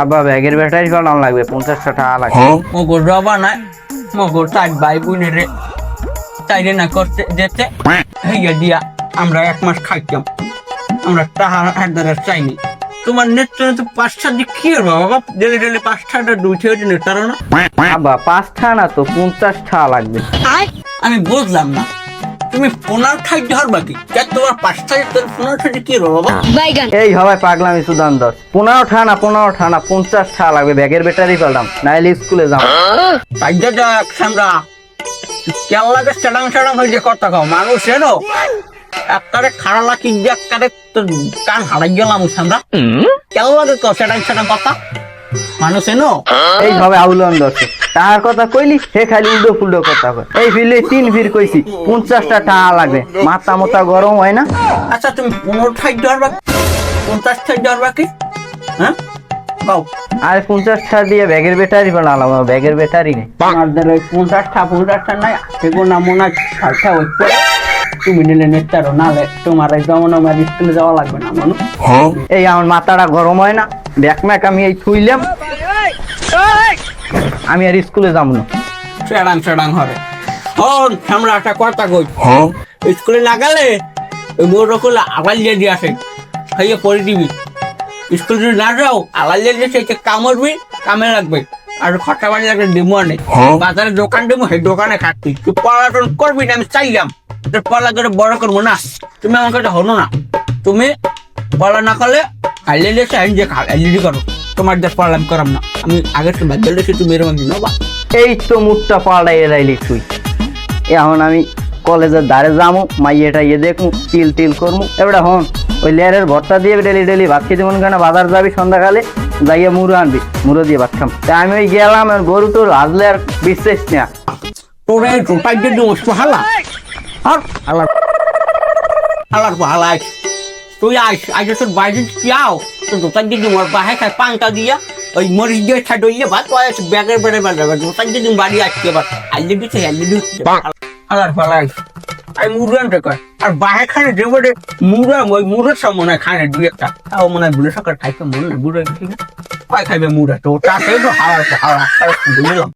আব্বা ব্যাগের ব্যাটারি পাল্টানো লাগবে? পঞ্চাশটা টাকা লাগবে মগর রবা নাই। মগর চার ভাই বোনের চাইরে না করতে যেতে। হইয়া দিয়া আমরা এক মাস খাইতাম। আমরা টাকা হাত দ্বারা চাইনি। তোমার নেত্র তো পাঁচটা দিয়ে কি করব বাবা? ডেলি ডেলি পাঁচটা দুইটা হইতে নেতারো না আব্বা পাঁচটা না তো পঞ্চাশটা লাগবে। আমি বুঝলাম না। তুমি পনেরো খাইতে হর বাকি তোমার পাঁচটা তোর পনেরো কি বাবা? এই হবে পাগলামি সুদান দশ পনেরো ঠানা পনেরো ঠানা পঞ্চাশ টা লাগবে ব্যাগের ব্যাটারি পাল্টাম নাইলে স্কুলে যাও কাজটা যাক সামরা। কেন লাগে সেডাং সেডাং হয়ে যে কথা কও? মানুষ এনো? একবারে খাড়া লাকি যে একবারে তোর কান হারাই গেলাম সামরা। কেন লাগে কও সেডাং সেডাং কথা? মানুষ এনো? এই হবে আউলন দশ টাকার কথা কইলি হে খালি উল্টো ফুল্টো কথা কয়। এই ফিরলে তিন ফির কইছি পঞ্চাশটা টাকা লাগবে। মাথা মাথা গরম হয় না? আচ্ছা তুমি পনেরো ঠাই বাকি পঞ্চাশ ঠাই দেওয়ার বাকি হ্যাঁ? কও আর পঞ্চাশটা দিয়ে ব্যাগের ব্যাটারি পাল্টালাম ব্যাগের ব্যাটারি নেই। আমাদের ওই পঞ্চাশটা পঞ্চাশটা নাই সেগুলো না মনে হয় ষাটটা হচ্ছে তুমি নিলে নেতারো নালে তোমার এই যেমন আমার স্কুলে যাওয়া লাগবে না মানুষ এই আমার মাথাটা গরম হয় না। ব্যাগ ম্যাক আমি এই থুইলাম। আমি আর স্কুলে যাব না। সেডাং সেডাং হবে। হন আমরা একটা কথা কই। স্কুলে না গেলে ওই করলে আবার দিয়ে দিয়ে আসে। খাইয়ে পরে দিবি। স্কুল যদি না যাও আবার দিয়ে দিয়ে সে কামড়বি কামে লাগবে। আর খরচা বাড়ি লাগবে ডিমো আনে বাজারে দোকান ডিমো সেই দোকানে খাচ্ছি তুই পড়াশোনা করবি না আমি চাইলাম। তোর পড়া করে বড় করব না। তুমি আমার কাছে হলো না। তুমি পড়া না করলে খাইলে দিয়েছে আমি যে খাইলে করো তোমার যে পড়ালাম করাম না আমি আগের তো বাদ দিলে তুমি এরকম দিন বা এই তো মুখটা পাল্টাই এলাইলি তুই এখন আমি কলেজের ধারে যামু মাইয়েটা ইয়ে দেখমু তিল তিল করমু এবারে হন ওই লেয়ারের ভর্তা দিয়ে ডেলি ডেলি ভাত খেতে মন কেন বাজার যাবি সন্ধ্যাকালে যাইয়া মুড়ো আনবি মুড়ো দিয়ে ভাত খাম তা আমি ওই গেলাম আর গরু তোর হাজলে আর বিশ্বাস না তোরে রোটাই যে দিমস হালা আর হালার তুই আইস আইস তোর বাইরে যাও তো রোটাই দিদি দিমর বাহে খাই পাংটা দিয়া। ওই মরিচ দিয়ে ছাড় ইয়ে ভাত পাওয়া ব্যাগের বেড়ে বেড়ে যে দিম বাড়ি আসছে এবার। আইলে দিচ্ছে আইলে দিচ্ছে আলার ফালা আইস আই মুরান রে কয়। আর বাহে খানে যে বড়ে মুরগা ওই মুরগের সব মনে হয় খানে দুই একটা। তাও মনে হয় বুড়ে সকাল খাইতে মনে হয় বুড়ে কয় খাইবে মুরা তো তা খেয়ে তো হাওয়া হাওয়া বুঝলাম।